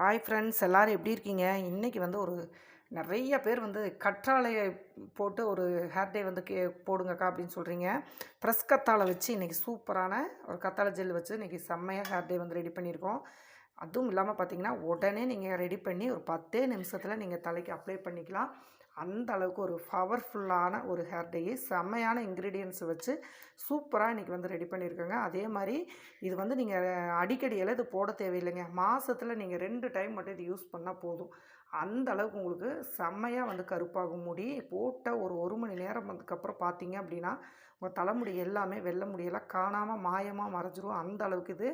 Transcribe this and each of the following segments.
Hi friends எல்லாரும் எப்படி இருக்கீங்க? இன்றைக்கி வந்து ஒரு நிறைய பேர் வந்து கற்றாழையை போட்டு ஒரு ஹேர் டே வந்து கே போடுங்கக்கா அப்படின்னு சொல்கிறீங்க ப்ரெஸ் கத்தாழை வச்சு இன்றைக்கி சூப்பரான ஒரு கத்தாழை ஜெல் வச்சு இன்றைக்கி செம்மையாக ஹேர் டே வந்து ரெடி பண்ணியிருக்கோம். அதுவும் இல்லாமல் பார்த்தீங்கன்னா உடனே நீங்கள் ரெடி பண்ணி ஒரு பத்தே நிமிஷத்தில் நீங்கள் தலைக்கு அப்ளை பண்ணிக்கலாம். அந்த அளவுக்கு ஒரு பவர்ஃபுல்லான ஒரு ஹேர் டேயை செம்மையான இன்க்ரீடியன்ஸ் வச்சு சூப்பராக இன்றைக்கி வந்து ரெடி பண்ணியிருக்கோங்க. அதே மாதிரி இது வந்து நீங்கள் அடிக்கடி எல்லாம் இது போட தேவையில்லைங்க. மாதத்தில் நீங்கள் ரெண்டு டைம் மட்டும் இது யூஸ் பண்ணால் போதும். அந்த அளவுக்கு உங்களுக்கு செம்மையாக வந்து கருப்பாகும் முடி. போட்ட ஒரு ஒரு மணி நேரம் அதுக்கப்புறம் பார்த்தீங்க அப்படின்னா உங்கள் தலைமுடி எல்லாமே வெள்ளை முடியெல்லாம் காணாமல் மாயமாக மறைஞ்சிரும். அந்த அளவுக்கு இது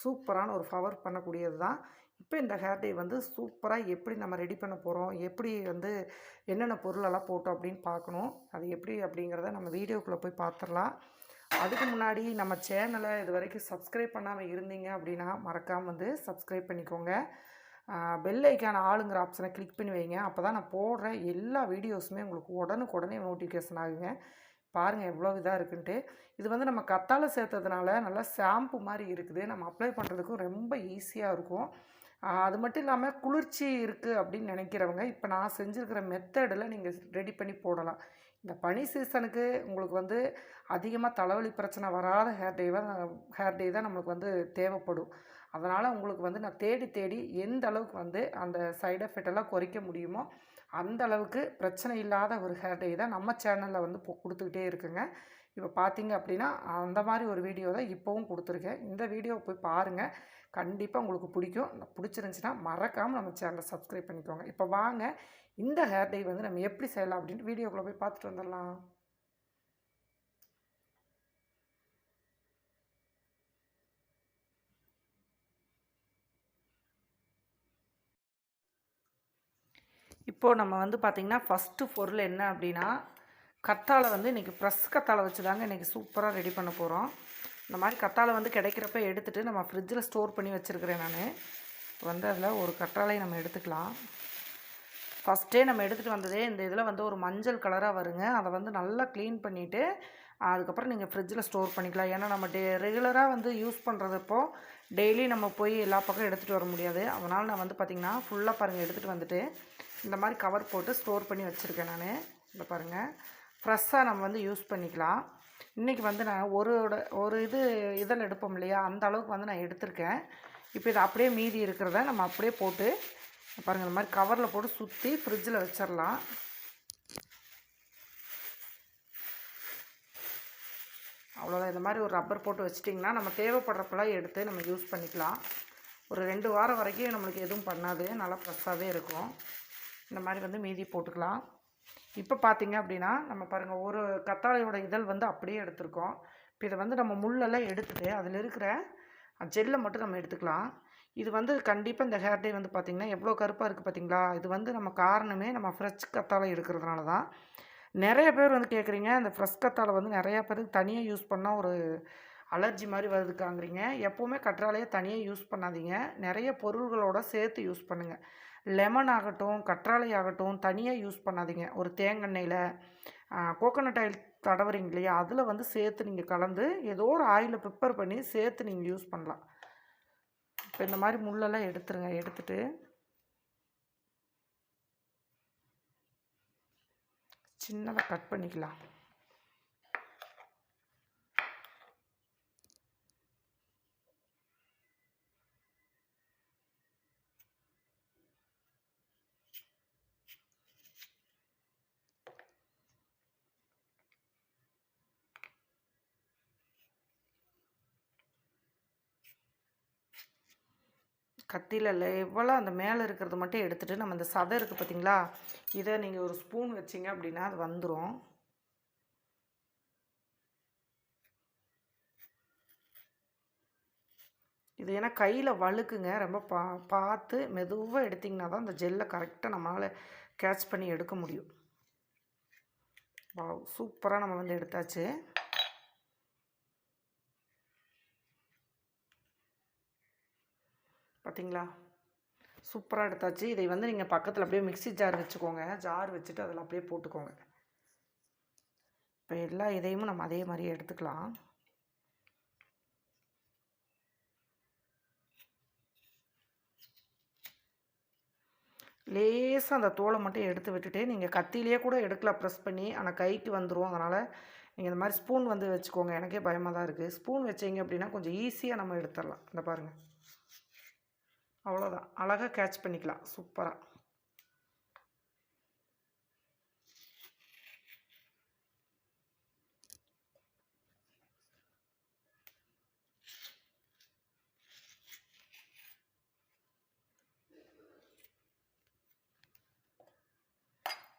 சூப்பரான ஒரு பவர் பண்ணக்கூடியது தான் இப்போ இந்த ஹேர் டே வந்து சூப்பராக எப்படி நம்ம ரெடி பண்ண போகிறோம் எப்படி வந்து என்னென்ன பொருளெல்லாம் போட்டோம் அப்படின்னு பார்க்கணும். அது எப்படி அப்படிங்கிறத நம்ம வீடியோக்குள்ளே போய் பார்த்துடலாம். அதுக்கு முன்னாடி நம்ம சேனலை இது வரைக்கும் சப்ஸ்கிரைப் பண்ணாமல் இருந்தீங்க அப்படின்னா மறக்காமல் வந்து சப்ஸ்கிரைப் பண்ணிக்கோங்க. பெல் ஐக்கான ஆளுங்கிற ஆப்ஷனை கிளிக் பண்ணி வைங்க. அப்போ தான் நான் போடுற எல்லா வீடியோஸுமே உங்களுக்கு உடனுக்கு உடனே நோட்டிஃபிகேஷன் ஆகுங்க. பாருங்கள் எவ்வளோ இதாக இருக்குன்ட்டு. இது வந்து நம்ம கத்தாழை சேர்த்ததுனால நல்லா ஷாம்பு மாதிரி இருக்குது. நம்ம அப்ளை பண்ணுறதுக்கும் ரொம்ப ஈஸியாக இருக்கும். அது மட்டும் இல்லாமல் குளிர்ச்சி இருக்குது அப்படின்னு நினைக்கிறவங்க இப்போ நான் செஞ்சுருக்கிற மெத்தடில் நீங்கள் ரெடி பண்ணி போடலாம். இந்த பனி சீசனுக்கு உங்களுக்கு வந்து அதிகமாக தலைவலி பிரச்சனை வராத ஹேர் டே தான் ஹேர் டே தான் நம்மளுக்கு வந்து தேவைப்படும். அதனால் உங்களுக்கு வந்து நான் தேடி தேடி எந்த அளவுக்கு வந்து அந்த சைடு எஃபெக்டெல்லாம் குறைக்க முடியுமோ அந்த அளவுக்கு பிரச்சனை இல்லாத ஒரு ஹேர் டே தான் நம்ம சேனலில் வந்து கொடுத்துக்கிட்டே இருக்குங்க. இப்போ பார்த்தீங்க அப்படின்னா அந்த மாதிரி ஒரு வீடியோ தான் இப்போவும் கொடுத்துருக்கேன். இந்த வீடியோவை போய் பாருங்கள் கண்டிப்பாக உங்களுக்கு பிடிக்கும். பிடிச்சிருந்துச்சின்னா மறக்காமல் நம்ம சேனலை சப்ஸ்கிரைப் பண்ணிக்கோங்க. இப்போ வாங்க. இந்த ஹேர் டை வந்து நம்ம எப்படி செய்யலாம் அப்படின்ட்டு வீடியோக்குள்ளே போய் பார்த்துட்டு வந்துடலாம். இப்போது நம்ம வந்து பார்த்திங்கன்னா ஃபஸ்ட்டு பொருள் என்ன அப்படின்னா கத்தாழை வந்து இன்றைக்கி ப்ரெஸ் கத்தாழை வச்சு தாங்க இன்றைக்கி சூப்பராக ரெடி பண்ண போகிறோம் இந்த மாதிரி கத்தாழை வந்து கிடைக்கிறப்ப எடுத்துகிட்டு நம்ம ஃப்ரிட்ஜில் ஸ்டோர் பண்ணி வச்சுருக்கிறேன் நான். வந்து அதில் ஒரு கற்றாழையை நம்ம எடுத்துக்கலாம். ஃபஸ்ட்டே நம்ம எடுத்துகிட்டு வந்ததே இந்த இதில் வந்து ஒரு மஞ்சள் கலராக வருங்க. அதை வந்து நல்லா க்ளீன் பண்ணிவிட்டு அதுக்கப்புறம் நீங்கள் ஃப்ரிட்ஜில் ஸ்டோர் பண்ணிக்கலாம். ஏன்னா நம்ம டே ரெகுலராக வந்து யூஸ் பண்ணுறதப்போ டெய்லி நம்ம போய் எல்லா பக்கம் எடுத்துகிட்டு வர முடியாது. அதனால் நான் வந்து பார்த்திங்கன்னா ஃபுல்லாக பாருங்கள் எடுத்துகிட்டு வந்துட்டு இந்த மாதிரி கவர் போட்டு ஸ்டோர் பண்ணி வச்சுருக்கேன் நான். இந்த பாருங்கள் ஃப்ரெஷ்ஷாக நம்ம வந்து யூஸ் பண்ணிக்கலாம். இன்றைக்கி வந்து நான் ஒரு ஒரு இது இதழ் எடுப்போம் இல்லையா? அந்த அளவுக்கு வந்து நான் எடுத்திருக்கேன். இப்போ இது அப்படியே மீதி இருக்கிறத நம்ம அப்படியே போட்டு பாருங்கள் இந்த மாதிரி கவரில் போட்டு சுற்றி ஃப்ரிட்ஜில் வச்சிடலாம் அவ்வளோதான். இந்த மாதிரி ஒரு ரப்பர் போட்டு வச்சிட்டிங்கன்னா நம்ம தேவைப்படுறப்பெல்லாம் எடுத்து நம்ம யூஸ் பண்ணிக்கலாம். ஒரு ரெண்டு வாரம் வரைக்கும் நம்மளுக்கு எதுவும் பண்ணாது. நல்லா ஃப்ரெஷ்ஷாகவே இருக்கும். இந்த மாதிரி வந்து மீதி போட்டுக்கலாம். இப்போ பார்த்தீங்க அப்படின்னா நம்ம பாருங்கள் ஒரு கத்தாழையோட இதழ் வந்து அப்படியே எடுத்திருக்கோம். இப்போ இதை வந்து நம்ம முள்ளெல்லாம் எடுத்துகிட்டு அதில் இருக்கிற ஜெல்லை மட்டும் நம்ம எடுத்துக்கலாம். இது வந்து கண்டிப்பாக இந்த ஹேர் டே வந்து பார்த்திங்கன்னா எவ்வளோ கருப்பாக இருக்குது பார்த்திங்களா? இது வந்து நம்ம காரணமே நம்ம ஃப்ரெஷ் கத்தாழை எடுக்கிறதுனால தான். நிறைய பேர் வந்து கேட்குறீங்க இந்த ஃப்ரெஷ் கத்தாழை வந்து நிறையா பேருக்கு தனியாக யூஸ் பண்ணால் ஒரு அலர்ஜி மாதிரி வருதுக்காங்கிறீங்க. எப்போவுமே கற்றாழையை தனியாக யூஸ் பண்ணாதீங்க. நிறைய பொருள்களோட சேர்த்து யூஸ் பண்ணுங்கள் லெமன் ஆகட்டும் கற்றாழை ஆகட்டும் தனியாக யூஸ் பண்ணாதீங்க. ஒரு தேங்கெண்ணெயில் கோகோனட் ஆயில் தடவுறீங்க இல்லையா? அதில் வந்து சேர்த்து நீங்கள் கலந்து ஏதோ ஒரு ஆயிலை ப்ரிப்பேர் பண்ணி சேர்த்து நீங்கள் யூஸ் பண்ணலாம். இப்போ இந்த மாதிரி முள்ளெல்லாம் எடுத்துருங்க. எடுத்துட்டு சின்னதாக கட் பண்ணிக்கலாம். கத்தியில் எவ்வளோ அந்த மேலே இருக்கிறது மட்டும் எடுத்துகிட்டு நம்ம இந்த சதை இருக்குது பார்த்தீங்களா இதை நீங்கள் ஒரு ஸ்பூன் வச்சிங்க அப்படின்னா அது வந்துடும் இது ஏன்னா கையில் வழுக்குங்க. ரொம்ப பா பார்த்து மெதுவாக எடுத்திங்கன்னா தான் அந்த ஜெல்லை கரெக்டாக நம்மளால் கேட்ச் பண்ணி எடுக்க முடியும். வா சூப்பராக நம்ம வந்து எடுத்தாச்சு. பார்த்தீங்களா சூப்பராக எடுத்தாச்சு. இதை வந்து நீங்கள் பக்கத்தில் அப்படியே மிக்சி ஜார் வச்சுக்கோங்க. ஜார் வச்சுட்டு அதில் அப்படியே போட்டுக்கோங்க. இப்போ எல்லா இதையும் நம்ம அதே மாதிரியே எடுத்துக்கலாம். லேசாக அந்த தோலை மட்டும் எடுத்து விட்டுட்டு நீங்கள் கத்திலேயே கூட எடுக்கலாம் ப்ரெஸ் பண்ணி. ஆனால் கைக்கு வந்துடும் அதனால் நீங்கள் இந்த மாதிரி ஸ்பூன் வந்து வச்சுக்கோங்க. எனக்கே பயமாக தான் இருக்குது ஸ்பூன் வச்சீங்க அப்படின்னா கொஞ்சம் ஈஸியாக நம்ம எடுத்துடலாம். இந்த பாருங்கள் அவ்வளோதான் அழகாக கேட்ச் பண்ணிக்கலாம். சூப்பராக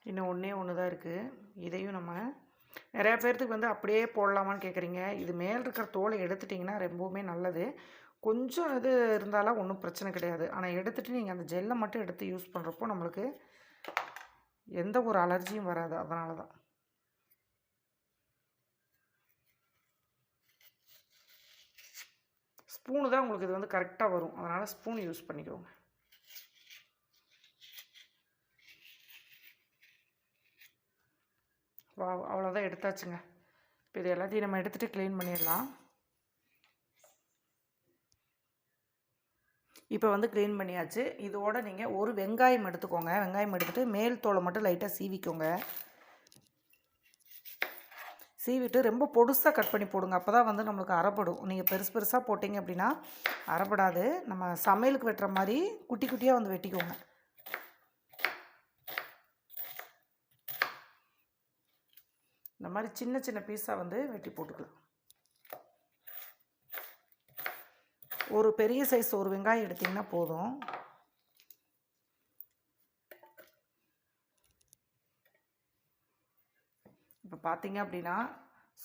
இன்னும் ஒன்றே ஒன்று தான் இருக்குது இதையும் நம்ம நிறையா பேர்த்துக்கு வந்து அப்படியே போடலாமான்னு கேட்குறீங்க இது மேல் இருக்கிற தோலை எடுத்துட்டிங்கன்னா ரொம்பவுமே நல்லது. கொஞ்சம் இது இருந்தாலும் ஒன்றும் பிரச்சனை கிடையாது. ஆனால் எடுத்துகிட்டு நீங்கள் அந்த ஜெல்லை மட்டும் எடுத்து யூஸ் பண்ணுறப்போ நம்மளுக்கு எந்த ஒரு அலர்ஜியும் வராது. அதனால தான். ஸ்பூனு தான் உங்களுக்கு இது வந்து கரெக்டாக வரும். அதனால் ஸ்பூன் யூஸ் பண்ணிக்கோங்க. வா அவ்வளோதான் எடுத்தாச்சுங்க. இப்போ இது எல்லாத்தையும் நம்ம எடுத்துகிட்டு க்ளீன் பண்ணிடலாம். இப்போ வந்து க்ளீன் பண்ணியாச்சு. இதோட நீங்கள் ஒரு வெங்காயம் எடுத்துக்கோங்க. வெங்காயம் எடுத்துகிட்டு மேல் தோலை மட்டும் லைட்டாக சீவிக்கோங்க. சீவிட்டு ரொம்ப பொடுசாக கட் பண்ணி போடுங்க. அப்போ தான் வந்து நம்மளுக்கு அரைப்படும் நீங்கள் பெருசு பெருசாக போட்டிங்க அப்படின்னா அறப்படாது. நம்ம சமையலுக்கு வெட்டுற மாதிரி குட்டி குட்டியாக வந்து வெட்டிக்கோங்க. இந்த மாதிரி சின்ன சின்ன பீஸாக வந்து வெட்டி போட்டுக்கலாம். ஒரு பெரிய சைஸ் ஒரு வெங்காயம் எடுத்திங்கன்னா போதும். இப்போ பார்த்தீங்க அப்படின்னா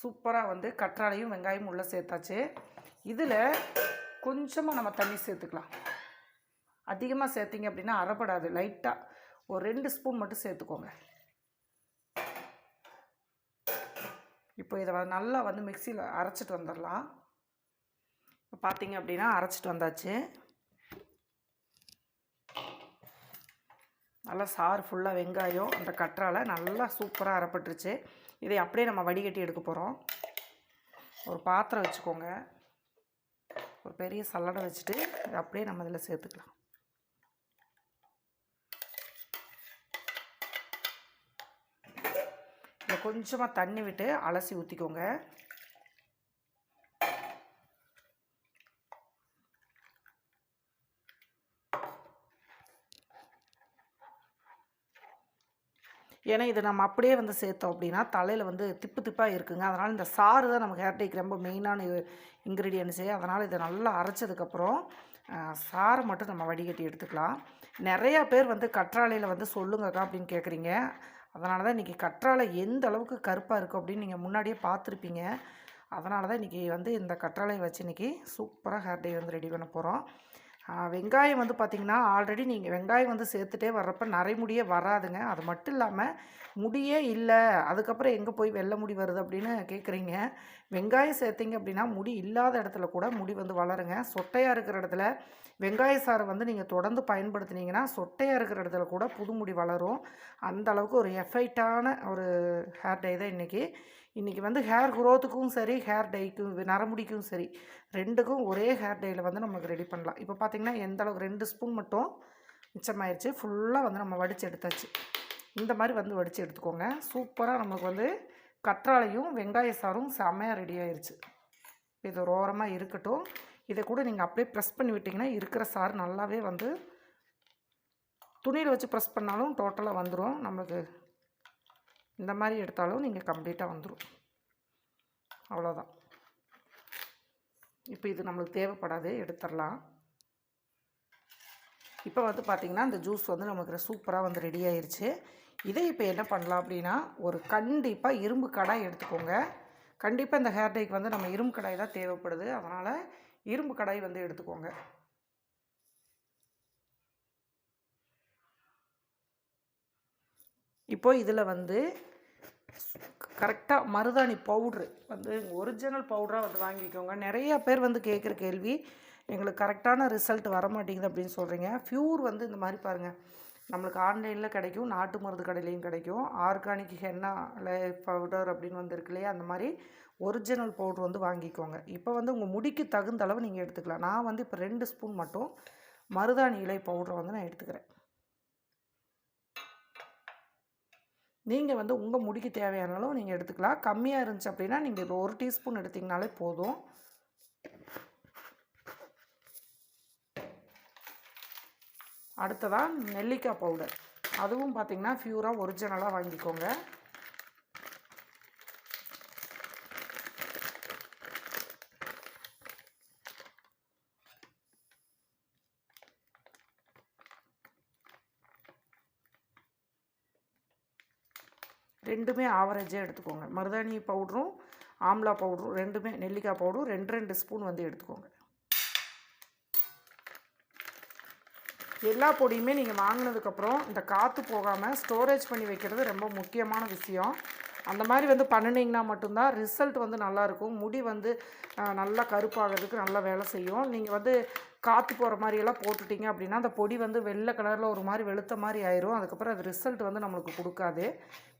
சூப்பராக வந்து கற்றாழையும் வெங்காயமும் உள்ளே சேர்த்தாச்சு. இதில் கொஞ்சமாக நம்ம தண்ணி சேர்த்துக்கலாம். அதிகமாக சேர்த்திங்க அப்படின்னா அறப்படாது. லைட்டாக ஒரு ரெண்டு ஸ்பூன் மட்டும் சேர்த்துக்கோங்க. இப்போ இதை நல்லா வந்து மிக்சியில் அரைச்சிட்டு வந்துடலாம். பார்த்தீங்க அப்படின்னா அரைச்சிட்டு வந்தாச்சு. நல்லா சாறு ஃபுல்லாக வெங்காயம் அந்த கற்றால நல்லா சூப்பராக அரைப்பட்டுருச்சு. இதை அப்படியே நம்ம வடிகட்டி எடுக்க போகிறோம் ஒரு பாத்திரம் வச்சுக்கோங்க. ஒரு பெரிய சல்லடை வச்சுட்டு இதை அப்படியே நம்ம இதில் சேர்த்துக்கலாம். இதில் கொஞ்சமாக தண்ணி விட்டு அலசி ஊற்றிக்கோங்க ஏன்னா இதை நம்ம அப்படியே வந்து சேர்த்தோம் அப்படின்னா தலையில் வந்து திப்பு திப்பாக இருக்குங்க. அதனால் இந்த சாறு தான் நமக்கு ஹேர்டேக்கு ரொம்ப மெயினான இன்க்ரீடியன்ஸே அதனால் இதை நல்லா அரைச்சதுக்கப்புறம் சாறை மட்டும் நம்ம வடிகட்டி எடுத்துக்கலாம். நிறையா பேர் வந்து கற்றாழையில் வந்து சொல்லுங்கக்கா அப்படின்னு கேட்குறீங்க. அதனால தான் இன்றைக்கி கற்றாழை எந்த அளவுக்கு கருப்பாக இருக்கும் அப்படின்னு நீங்கள் முன்னாடியே பார்த்துருப்பீங்க. அதனால தான் இன்றைக்கி வந்து இந்த கற்றாழையை வச்சு இன்றைக்கி சூப்பராக ஹேர் டே வந்து ரெடி பண்ண போகிறோம் வெங்காயம் வந்து பார்த்திங்கன்னா ஆல்ரெடி நீங்கள் வெங்காயம் வந்து சேர்த்துட்டே வர்றப்ப நரைமுடியே வராதுங்க. அது மட்டும் இல்லாமல் முடியே இல்லை. அதுக்கப்புறம் எங்கே போய் வெள்ளை முடி வருது அப்படின்னு கேட்குறீங்க வெங்காயம் சேர்த்திங்க அப்படின்னா முடி இல்லாத இடத்துல கூட முடி வந்து வளருங்க. சொட்டையாக இருக்கிற இடத்துல வெங்காய சாறை வந்து நீங்கள் தொடர்ந்து பயன்படுத்துனீங்கன்னா சொட்டையாக இருக்கிற இடத்துல கூட புது முடி வளரும். அந்த அளவுக்கு ஒரு எஃபைட்டான ஒரு ஹேர் டை தான் இன்றைக்கி இன்றைக்கி வந்து ஹேர் குரோத்துக்கும் சரி ஹேர் டைக்கும் நரமுடிக்கும் சரி ரெண்டுக்கும் ஒரே ஹேர் டையில் வந்து நமக்கு ரெடி பண்ணலாம். இப்போ பார்த்திங்கன்னா எந்த அளவுக்கு ரெண்டு ஸ்பூன் மட்டும் மிச்சமாயிருச்சு. ஃபுல்லாக வந்து நம்ம வடித்து எடுத்தாச்சு. இந்த மாதிரி வந்து வடித்து எடுத்துக்கோங்க. சூப்பராக நமக்கு வந்து கற்றாழையும் வெங்காய சாரும் செம்மையாக ரெடி ஆயிடுச்சு இது ஒரு ஓரமாக இருக்கட்டும். இதை கூட நீங்கள் அப்படியே ப்ரெஸ் பண்ணி விட்டிங்கன்னா இருக்கிற சாறு நல்லாவே வந்து துணியில் வச்சு ப்ரெஸ் பண்ணாலும் டோட்டலாக வந்துடும் நம்மளுக்கு இந்த மாதிரி எடுத்தாலும் நீங்கள் கம்ப்ளீட்டாக வந்துடும் அவ்வளோதான் இப்போ இது நம்மளுக்கு தேவைப்படாது எடுத்துடலாம். இப்போ வந்து பார்த்திங்கன்னா இந்த ஜூஸ் வந்து நமக்கு சூப்பராக வந்து ரெடி ஆயிடுச்சு இதை இப்போ என்ன பண்ணலாம் அப்படின்னா ஒரு கண்டிப்பாக இரும்பு கடாய் எடுத்துக்கோங்க. கண்டிப்பாக இந்த ஹேர் டைக்கு வந்து நம்ம இரும்பு கடாய் தான் தேவைப்படுது. அதனால் இரும்பு கடாய் வந்து எடுத்துக்கோங்க. இப்போது இதில் வந்து கரெக்டாக மருதாணி பவுட்ரு வந்து ஒரிஜினல் பவுடராக வந்து வாங்கிக்கோங்க. நிறையா பேர் வந்து கேட்குற கேள்வி எங்களுக்கு கரெக்டான ரிசல்ட் வர மாட்டேங்குது அப்படின்னு சொல்கிறீங்க ஃப்யூர் வந்து இந்த மாதிரி பாருங்கள் நம்மளுக்கு ஆன்லைனில் கிடைக்கும் நாட்டு மருந்து கடையிலையும் கிடைக்கும். ஆர்கானிக் ஹென்னா பவுடர் அப்படின்னு வந்து இருக்கு இல்லையா? அந்த மாதிரி ஒரிஜினல் பவுட்ரு வந்து வாங்கிக்கோங்க. இப்போ வந்து உங்கள் முடிக்கு தகுந்த அளவு நீங்கள் எடுத்துக்கலாம். நான் வந்து இப்போ ரெண்டு ஸ்பூன் மட்டும் மருதாணி இலை பவுடரை வந்து நான் எடுத்துக்கிறேன். நீங்கள் வந்து உங்கள் முடிக்கு தேவையான அளவு நீங்கள் எடுத்துக்கலாம். கம்மியாக இருந்துச்சு அப்படின்னா நீங்கள் இப்போ ஒரு டீஸ்பூன் எடுத்திங்கனாலே போதும். அடுத்ததாக நெல்லிக்காய் பவுடர் அதுவும் பார்த்திங்கன்னா ஃப்யூராக ஒரிஜினலாக வாங்கிக்கோங்க. ரெண்டுமே ஆவரேஜாக எடுத்துக்கோங்க. மருதாணி பவுடரும் ஆம்லா பவுடரும் ரெண்டுமே நெல்லிக்காய் பவுடரும் ரெண்டு ரெண்டு ஸ்பூன் வந்து எடுத்துக்கோங்க. எல்லா பொடியுமே நீங்கள் வாங்கினதுக்கப்புறம் இந்த காற்று போகாமல் ஸ்டோரேஜ் பண்ணி வைக்கிறது ரொம்ப முக்கியமான விஷயம். அந்த மாதிரி வந்து பண்ணினீங்கன்னா மட்டும்தான் ரிசல்ட் வந்து நல்லாயிருக்கும் முடி வந்து நல்லா கருப்பாகிறதுக்கு நல்லா வேலை செய்யும். நீங்கள் வந்து காற்று போகிற மாதிரியெல்லாம் போட்டுட்டிங்க அப்படின்னா அந்த பொடி வந்து வெள்ளை கலரில் ஒரு மாதிரி வெளுத்த மாதிரி ஆயிரும். அதுக்கப்புறம் அது ரிசல்ட் வந்து நம்மளுக்கு கொடுக்காது.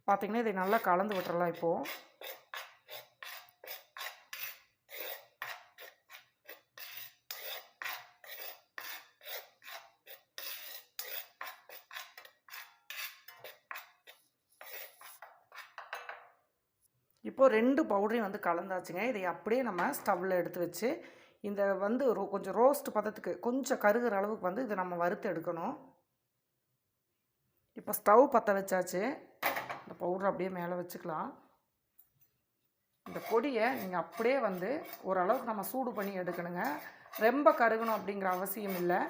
பார்த்திங்கன்னா இதை நல்லா கலந்து விட்டுறலாம் இப்போது இப்போது ரெண்டு பவுடரையும் வந்து கலந்தாச்சுங்க. இதை அப்படியே நம்ம ஸ்டவ்வில் எடுத்து வச்சு இந்த வந்து ரோ கொஞ்சம் ரோஸ்ட் பதத்துக்கு கொஞ்சம் கருகிற அளவுக்கு வந்து இதை நம்ம வறுத்து எடுக்கணும். இப்போ ஸ்டவ் பற்ற வச்சாச்சு. இந்த பவுடர் அப்படியே மேலே வச்சுக்கலாம். இந்த பொடியை நீங்கள் அப்படியே வந்து ஓரளவுக்கு நம்ம சூடு பண்ணி எடுக்கணுங்க. ரொம்ப கருகணும் அப்படிங்கிற அவசியம் இல்லை.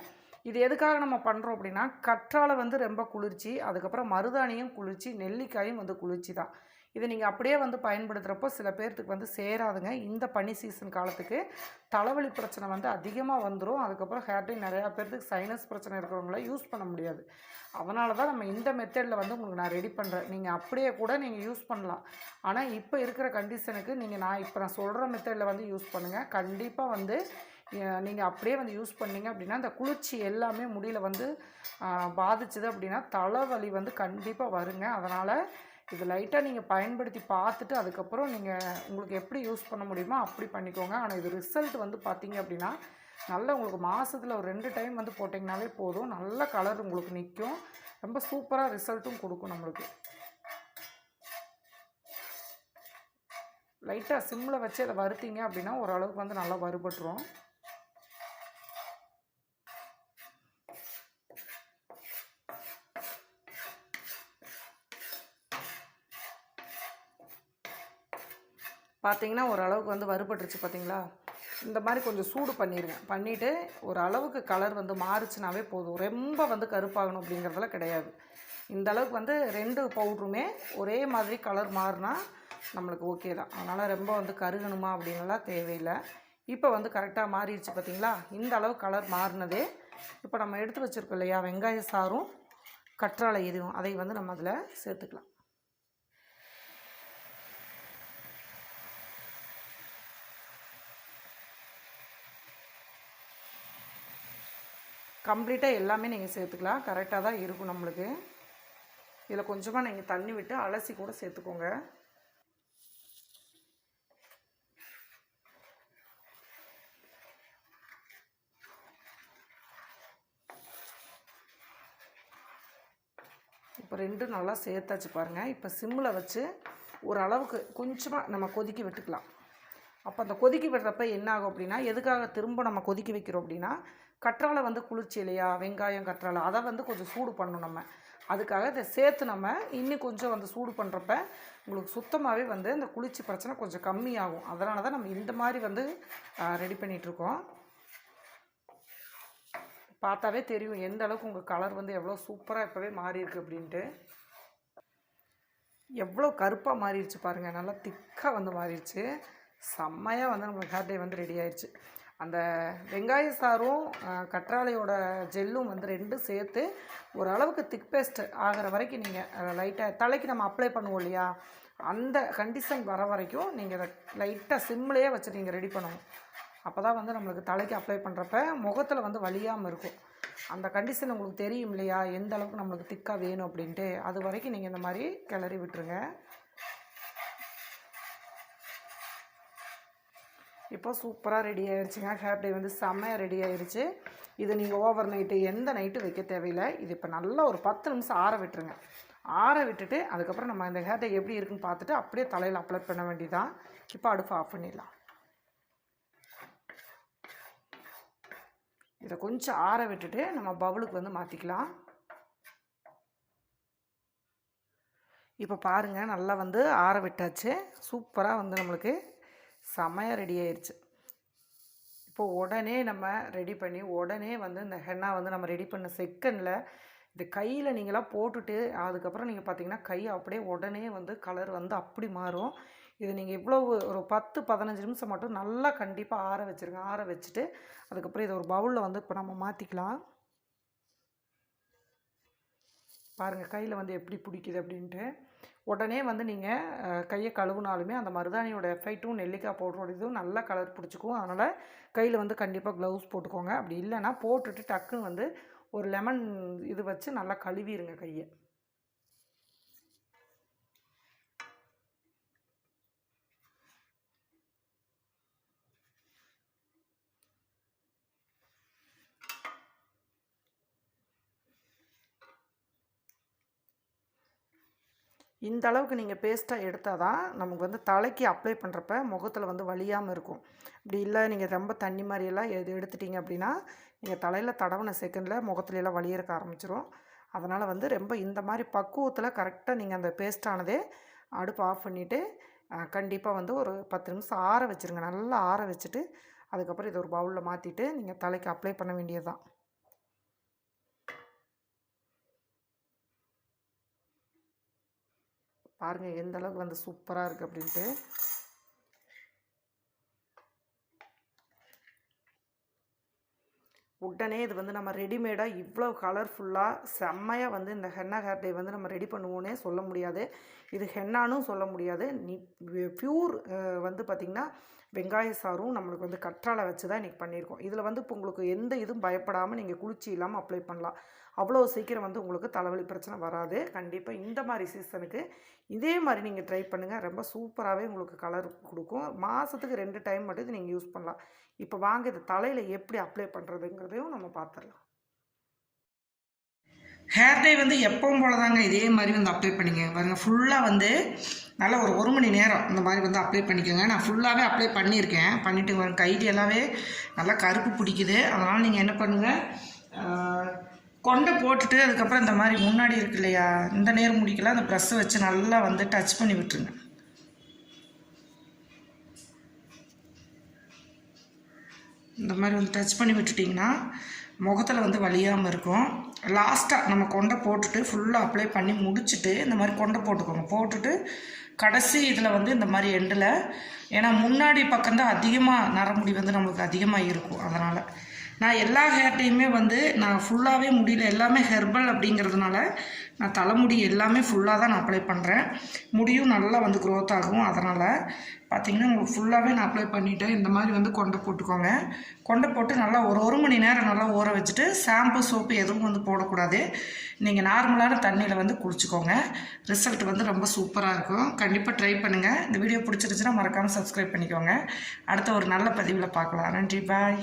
இது எதுக்காக நம்ம பண்ணுறோம் அப்படின்னா கற்றாழை வந்து ரொம்ப குளிர்ச்சி அதுக்கப்புறம் மருதாணியும் குளிர்ச்சி நெல்லிக்காயும் வந்து குளிர்ச்சி தான் இதை நீங்கள் அப்படியே வந்து பயன்படுத்துகிறப்போ சில பேர்த்துக்கு வந்து சேராதுங்க. இந்த பனி சீசன் காலத்துக்கு தலைவலி பிரச்சனை வந்து அதிகமாக வந்துடும் அதுக்கப்புறம் ஹேர் டை நிறையா பேர்த்துக்கு சைனஸ் பிரச்சனை இருக்கிறவங்கள யூஸ் பண்ண முடியாது. அதனால தான் நம்ம இந்த மெத்தடில் வந்து உங்களுக்கு நான் ரெடி பண்ணுறேன் நீங்கள் அப்படியே கூட நீங்கள் யூஸ் பண்ணலாம். ஆனால் இப்போ இருக்கிற கண்டிஷனுக்கு நீங்கள் நான் இப்போ நான் சொல்கிற மெத்தடில் வந்து யூஸ் பண்ணுங்கள் கண்டிப்பாக வந்து நீங்கள் அப்படியே வந்து யூஸ் பண்ணீங்க அப்படின்னா அந்த குளிர்ச்சி எல்லாமே முடியில் வந்து பாதிச்சுது அப்படின்னா தலைவலி வந்து கண்டிப்பாக வருங்க. அதனால் இது லைட்டாக நீங்கள் பயன்படுத்தி பார்த்துட்டு அதுக்கப்புறம் நீங்கள் உங்களுக்கு எப்படி யூஸ் பண்ண முடியுமோ அப்படி பண்ணிக்கோங்க. ஆனால் இது ரிசல்ட் வந்து பார்த்தீங்க அப்படின்னா நல்ல உங்களுக்கு மாதத்தில் ஒரு ரெண்டு டைம் வந்து போட்டிங்கனாலே போதும். நல்ல கலர் உங்களுக்கு நிற்கும் ரொம்ப சூப்பராக ரிசல்ட்டும் கொடுக்கும் நம்மளுக்கு. லைட்டாக சிம்மில் வச்சு அதை வறுத்தீங்க அப்படின்னா ஓரளவுக்கு வந்து நல்லா வறுபட்டுரும். பார்த்தீங்கன்னா ஓரளவுக்கு வந்து வறுபட்டுருச்சு பார்த்தீங்களா இந்த மாதிரி கொஞ்சம் சூடு பண்ணிடுங்க பண்ணிவிட்டு ஒரு அளவுக்கு கலர் வந்து மாறுச்சுனாவே போதும். ரொம்ப வந்து கருப்பாகணும் அப்படிங்கிறதெல்லாம் கிடையாது. இந்த அளவுக்கு வந்து ரெண்டு பவுட்ருமே ஒரே மாதிரி கலர் மாறினா நம்மளுக்கு ஓகே தான். அதனால் ரொம்ப வந்து கருகணுமா அப்படின்லாம் தேவையில்லை. இப்போ வந்து கரெக்டாக மாறிடுச்சு பார்த்தீங்களா இந்த அளவு கலர் மாறினதே இப்போ நம்ம எடுத்து வச்சுருக்கோம் இல்லையா? வெங்காய சாரும் கற்றாழை இதுவும். அதை வந்து நம்ம அதில் சேர்த்துக்கலாம். கம்ப்ளீட்டாக எல்லாமே நீங்கள் சேர்த்துக்கலாம். கரெக்டாக தான் இருக்கும் நம்மளுக்கு. இதில் கொஞ்சமாக நீங்கள் தண்ணி விட்டு அலசி கூட சேர்த்துக்கோங்க. இப்போ ரெண்டும் நல்லா சேர்த்தாச்சு பாருங்கள் இப்போ சிம்மில் வச்சு ஒரு அளவுக்கு கொஞ்சமாக நம்ம கொதிக்க விட்டுக்கலாம். அப்போ அந்த கொதிக்க விடுறப்ப என்ன ஆகும் அப்படின்னா எதுக்காக திரும்ப நம்ம கொதிக்க வைக்கிறோம் அப்படின்னா கற்றாழை வந்து குளிர்ச்சி இல்லையா? வெங்காயம் கற்றாழை. அதை வந்து கொஞ்சம் சூடு பண்ணணும் நம்ம. அதுக்காக இதை சேர்த்து நம்ம இன்னும் கொஞ்சம் வந்து சூடு பண்ணுறப்ப உங்களுக்கு சுத்தமாகவே வந்து இந்த குளிர்ச்சி பிரச்சனை கொஞ்சம் கம்மியாகும். அதனால தான் நம்ம இந்த மாதிரி வந்து ரெடி பண்ணிகிட்ருக்கோம் பார்த்தாவே தெரியும் எந்த அளவுக்கு உங்கள் கலர் வந்து எவ்வளோ சூப்பராக இப்போவே மாறியிருக்கு அப்படின்ட்டு. எவ்வளோ கருப்பாக மாறிடுச்சு பாருங்கள் நல்லா திக்காக வந்து மாறிடுச்சு. செம்மையாக வந்து நம்மளுக்கு ஹேர் டே வந்து ரெடி ஆயிடுச்சு. அந்த வெங்காய சாரும் கற்றாழையோட ஜெல்லும் வந்து ரெண்டும் சேர்த்து ஓரளவுக்கு திக் பேஸ்ட் ஆகிற வரைக்கும் நீங்கள் லைட்டாக தலைக்கு நம்ம அப்ளை பண்ணுவோம் இல்லையா? அந்த கண்டிஷன் வர வரைக்கும் நீங்கள் லைட்டாக சிம்லேயே வச்சு நீங்கள் ரெடி பண்ணணும். அப்போ தான் வந்து நம்மளுக்கு தலைக்கு அப்ளை பண்ணுறப்ப முகத்தில் வந்து வலியாமல் இருக்கும். அந்த கண்டிஷன் உங்களுக்கு தெரியும் இல்லையா? எந்த அளவுக்கு நம்மளுக்கு திக்காக வேணும் அப்படின்ட்டு. அது வரைக்கும் நீங்கள் இந்த மாதிரி கிளறி விட்டுருங்க. இப்போ சூப்பராக ரெடி ஆயிடுச்சுங்க ஹேர் டே வந்து செம்மையாக ரெடி ஆயிடுச்சு இது நீங்கள் ஓவர் நைட்டு எந்த நைட்டு வைக்க தேவையில்லை. இது இப்போ நல்லா ஒரு பத்து நிமிஷம் ஆற விட்டுருங்க. ஆற விட்டுட்டு அதுக்கப்புறம் நம்ம இந்த ஹேர் டே எப்படி இருக்குன்னு பார்த்துட்டு அப்படியே தலையில் அப்ளை பண்ண வேண்டியதான் இப்போ அடுப்பு ஆஃப் பண்ணிடலாம். இதை கொஞ்சம் ஆற விட்டுட்டு நம்ம பவுலுக்கு வந்து மாற்றிக்கலாம் இப்போ பாருங்கள் நல்லா வந்து ஆற விட்டாச்சு. சூப்பராக வந்து நம்மளுக்கு செமையாக ரெடி ஆயிடுச்சு இப்போ உடனே நம்ம ரெடி பண்ணி உடனே வந்து இந்த ஹென்னா வந்து நம்ம ரெடி பண்ண செகண்டில் இது கையில் நீங்களாம் போட்டுட்டு அதுக்கப்புறம் நீங்கள் பார்த்தீங்கன்னா கை அப்படியே உடனே வந்து கலர் வந்து அப்படி மாறும். இது நீங்கள் இவ்வளோ ஒரு பத்து பதினஞ்சு நிமிஷம் மட்டும் நல்லா கண்டிப்பாக ஆற வச்சுருங்க. ஆற வச்சுட்டு அதுக்கப்புறம் இதை ஒரு பவுலில் வந்து இப்போ நம்ம மாற்றிக்கலாம் பாருங்கள் கையில் வந்து எப்படி பிடிக்குது அப்படின்ட்டு. உடனே வந்து நீங்கள் கையை கழுவுனாலுமே அந்த மருதாணியோட எஃபெக்ட்டும் நெல்லிக்காய் பவுடரோட இதுவும் கலர் பிடிச்சிக்கும். அதனால் கையில் வந்து கண்டிப்பாக க்ளவுஸ் போட்டுக்கோங்க. அப்படி இல்லைன்னா போட்டுட்டு டக்குன்னு வந்து ஒரு லெமன் இது வச்சு நல்லா கழுவிடுங்க கையை. இந்த அளவுக்கு நீங்கள் பேஸ்ட்டாக எடுத்தால் தான் நமக்கு வந்து தலைக்கு அப்ளை பண்ணுறப்ப முகத்தில் வந்து வலியாமல் இருக்கும். இப்படி இல்லை நீங்கள் ரொம்ப தண்ணி மாதிரியெல்லாம் எது எடுத்துட்டீங்க அப்படின்னா நீங்கள் தலையில் தடவின செகண்டில் முகத்துலலாம் எல்லாம் இருக்க ஆரம்பிச்சிரும். அதனால் வந்து ரொம்ப இந்த மாதிரி பக்குவத்தில் கரெக்டாக நீங்கள் அந்த பேஸ்ட்டானதே அடுப்பு ஆஃப் பண்ணிவிட்டு கண்டிப்பாக வந்து ஒரு பத்து நிமிஷம் ஆற வச்சுருங்க. நல்லா ஆற வச்சுட்டு அதுக்கப்புறம் இதை ஒரு பவுலில் மாற்றிட்டு நீங்கள் தலைக்கு அப்ளை பண்ண வேண்டியது தான் பாருங்கள் எந்த அளவுக்கு வந்து சூப்பராக இருக்குது அப்படின்ட்டு. உடனே இது வந்து நம்ம ரெடிமேடாக இவ்வளோ கலர்ஃபுல்லாக செம்மையாக வந்து இந்த ஹென்னா ஹேர் டே வந்து நம்ம ரெடி பண்ணுவோன்னே சொல்ல முடியாது. இது ஹென்னானும் சொல்ல முடியாது. நீ ப்யூர் வந்து பார்த்திங்கன்னா வெங்காய சாரும் நம்மளுக்கு வந்து கற்றாழை வச்சு தான் இன்றைக்கி பண்ணியிருக்கோம். இதில் வந்து இப்போ உங்களுக்கு எந்த இதுவும் பயப்படாமல் நீங்கள் குளிர்ச்சி இல்லாமல் அப்ளை பண்ணலாம். அவ்வளோ சீக்கிரம் வந்து உங்களுக்கு தலைவலி பிரச்சனை வராது. கண்டிப்பாக இந்த மாதிரி சீசனுக்கு இதே மாதிரி நீங்கள் ட்ரை பண்ணுங்கள் ரொம்ப சூப்பராகவே உங்களுக்கு கலர் கொடுக்கும். மாதத்துக்கு ரெண்டு டைம் மட்டும் இது நீங்கள் யூஸ் பண்ணலாம். இப்போ வாங்க இது தலையில் எப்படி அப்ளை பண்ணுறதுங்கிறதையும் நம்ம பார்த்துடலாம் ஹேர் டை வந்து எப்பவும் போல தாங்க இதே மாதிரி வந்து அப்ளை பண்ணிக்கங்க. பாருங்கள் ஃபுல்லாக வந்து நல்லா ஒரு ஒரு மணி நேரம் இந்த மாதிரி வந்து அப்ளை பண்ணிக்கோங்க. நான் ஃபுல்லாகவே அப்ளை பண்ணியிருக்கேன். பண்ணிவிட்டு வரும் கைட்டு எல்லாமே நல்லா கருப்பு பிடிக்குது. அதனால் நீங்கள் என்ன பண்ணுங்கள் கொண்டை போட்டுட்டு அதுக்கப்புறம் இந்த மாதிரி முன்னாடி இருக்கு இல்லையா இந்த நேரம் முடிக்கல அந்த ப்ரெஸ்ஸை வச்சு நல்லா வந்து டச் பண்ணி விட்டுருங்க. இந்த மாதிரி வந்து டச் பண்ணி விட்டுட்டிங்கன்னா முகத்தில் வந்து வலியாமல் இருக்கும். லாஸ்ட்டாக நம்ம கொண்டை போட்டுட்டு ஃபுல்லாக அப்ளை பண்ணி முடிச்சுட்டு இந்த மாதிரி கொண்டை போட்டுக்கோங்க. போட்டுட்டு கடைசி இதில் வந்து இந்த மாதிரி எண்டில் ஏன்னா முன்னாடி பக்கம்தான் அதிகமாக நரமுடி வந்து நம்மளுக்கு அதிகமாக இருக்கும். அதனால் நான் எல்லா ஹேர்டையுமே வந்து நான் ஃபுல்லாகவே முடியல. எல்லாமே ஹெர்பல் அப்படிங்கிறதுனால நான் தலைமுடி எல்லாமே ஃபுல்லாக தான் நான் அப்ளை பண்ணுறேன் முடியும் நல்லா வந்து க்ரோத் ஆகும். அதனால் பார்த்திங்கன்னா உங்களுக்கு ஃபுல்லாகவே நான் அப்ளை பண்ணிவிட்டேன் இந்த மாதிரி வந்து கொண்டை போட்டுக்கோங்க. கொண்டை போட்டு நல்லா ஒரு ஒரு மணி நேரம் நல்லா ஊற வச்சுட்டு ஷாம்பு சோப்பு எதுவும் வந்து போடக்கூடாது. நீங்கள் நார்மலான தண்ணியில் வந்து குளிச்சுக்கோங்க. ரிசல்ட் வந்து ரொம்ப சூப்பராக இருக்கும். கண்டிப்பாக ட்ரை பண்ணுங்கள் இந்த வீடியோ பிடிச்சிருச்சுன்னா மறக்காமல் சப்ஸ்கிரைப் பண்ணிக்கோங்க. அடுத்த ஒரு நல்ல பதிவில் பார்க்கலாம். நன்றி பாய்